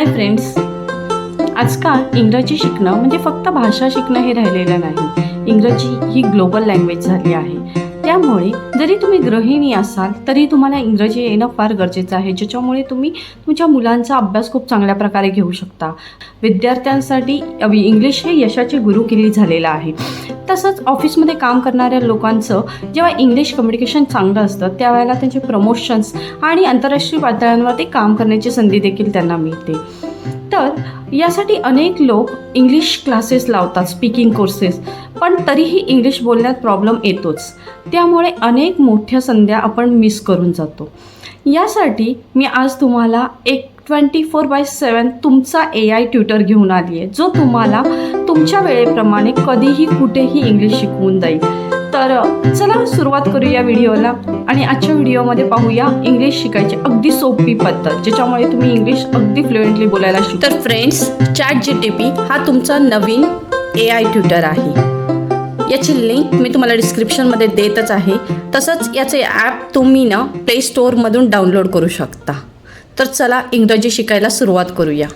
Hi friends आजकाल इंग्रजी शिकणं म्हणजे फक्त भाषा शिकणं हे राहिलेलं नाही. इंग्रजी ही ग्लोबल लँग्वेज झाली आहे. त्यामुळे जरी तुम्ही गृहिणी असाल तरी तुम्हाला इंग्रजी येणं फार गरजेचं आहे ज्याच्यामुळे तुम्ही तुमच्या मुलांचा अभ्यास खूप चांगल्या प्रकारे घेऊ शकता. विद्यार्थ्यांसाठी इंग्लिश हे यशाची गुरुकिल्ली झालेलं आहे. तसंच ऑफिसमध्ये काम करणाऱ्या लोकांचं जेव्हा इंग्लिश कम्युनिकेशन चांगलं असतं त्यावेळेला त्यांचे प्रमोशन्स आणि आंतरराष्ट्रीय पातळ्यांवरती काम करण्याची संधी देखील त्यांना मिळते. तर यासाठी अनेक लोक इंग्लिश क्लासेस लावतात स्पीकिंग कोर्सेस पण तरीही इंग्लिश बोलण्यात प्रॉब्लेम येतोच. त्यामुळे अनेक मोठ्या संध्या आपण मिस करून जातो. यासाठी मी आज तुम्हाला एक ट्वेंटी फोर बाय सेवन तुमचा ए आय ट्युटर घेऊन आली आहे जो तुम्हाला तुमच्या वेळेप्रमाणे कधीही कुठेही इंग्लिश शिकवून जाईल. तर चला सुरुवात करूया व्हिडिओला आणि आजच्या व्हिडिओमध्ये पाहूया इंग्लिश शिकायची अगदी सोपी पद्धत ज्याच्यामुळे तुम्ही इंग्लिश अगदी फ्लुएंटली बोलायला शिकू तर friends chat G T P हा तुमचा नवीन ए आय ट्युटर आहे. याची लिंक मी तुम्हाला डिस्क्रिप्शनमध्ये देतच आहे. तसंच याचे ॲप तुम्ही ना प्ले स्टोअरमधून डाउनलोड करू शकता. तर चला इंग्रजी शिकायला सुरुवात करूया.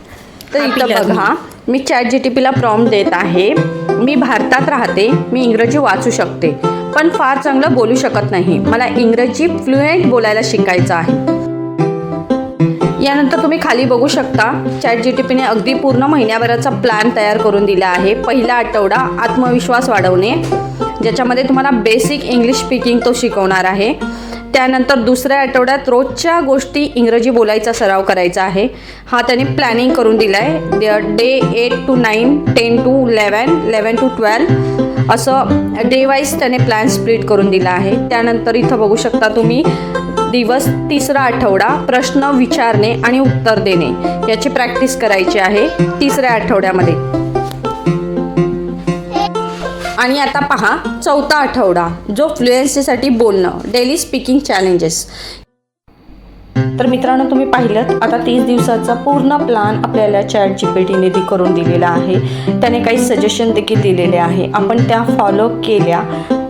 तर इथं. बघा मी चॅट जी टी पीला प्रॉम्प्ट देत आहे. मी भारतात राहते मी इंग्रजी वाचू शकते. पण फार चांगलं बोलू शकत नाही. मला इंग्रजी फ्लुएंट बोलायला शिकायचं आहे. यानंतर तुम्ही खाली बघू शकता चॅट जी टी पीने अगदी पूर्ण महिन्याभराचा प्लॅन तयार करून दिला आहे. पहिला आठवडा आत्मविश्वास वाढवणे ज्याच्यामध्ये तुम्हाला बेसिक इंग्लिश स्पीकिंग तो शिकवणार आहे. त्यानंतर दुसऱ्या आठवड्यात रोजच्या गोष्टी इंग्रजी बोलायचा सराव करायचा आहे. हा त्याने प्लॅनिंग करून दिला आहे day eight to nine ten to eleven eleven to twelve असं डे वाईज त्याने प्लॅन स्प्लिट करून दिला आहे. त्यानंतर इथं बघू शकता तुम्ही दिवस तिसरा आठवडा प्रश्न विचारणे आणि उत्तर देणे. याची प्रॅक्टिस करायची आहे तिसऱ्या आठवड्यामध्ये. आणि आता पहा चौथा आठवडा जो फ्लुएन्सीसाठी बोलणं डेली स्पीकिंग चॅलेंजेस तर मित्रांनो तुम्ही पाहिलं आता तीस दिवसाचा पूर्ण प्लान आपल्याला चॅट जी पी टीने करून दिलेला आहे. त्याने काही सजेशन देखील दिलेले आहे. आपण त्या फॉलो केल्या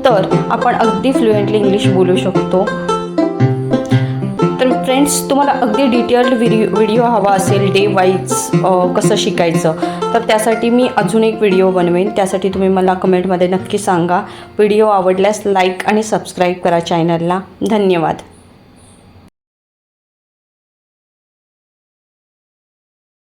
तर आपण अगदी फ्लुएंटली इंग्लिश बोलू शकतो. फ्रेंड्स तुम्हाला अगदी डिटेल्ड व्हिडिओ व्हिडिओ हवा असेल डे वाईज कसं शिकायचं तर त्यासाठी मी अजून एक व्हिडिओ बनवेन. त्यासाठी तुम्ही मला कमेंटमध्ये नक्की सांगा. व्हिडिओ आवडल्यास लाईक आणि सबस्क्राईब करा चॅनलला धन्यवाद.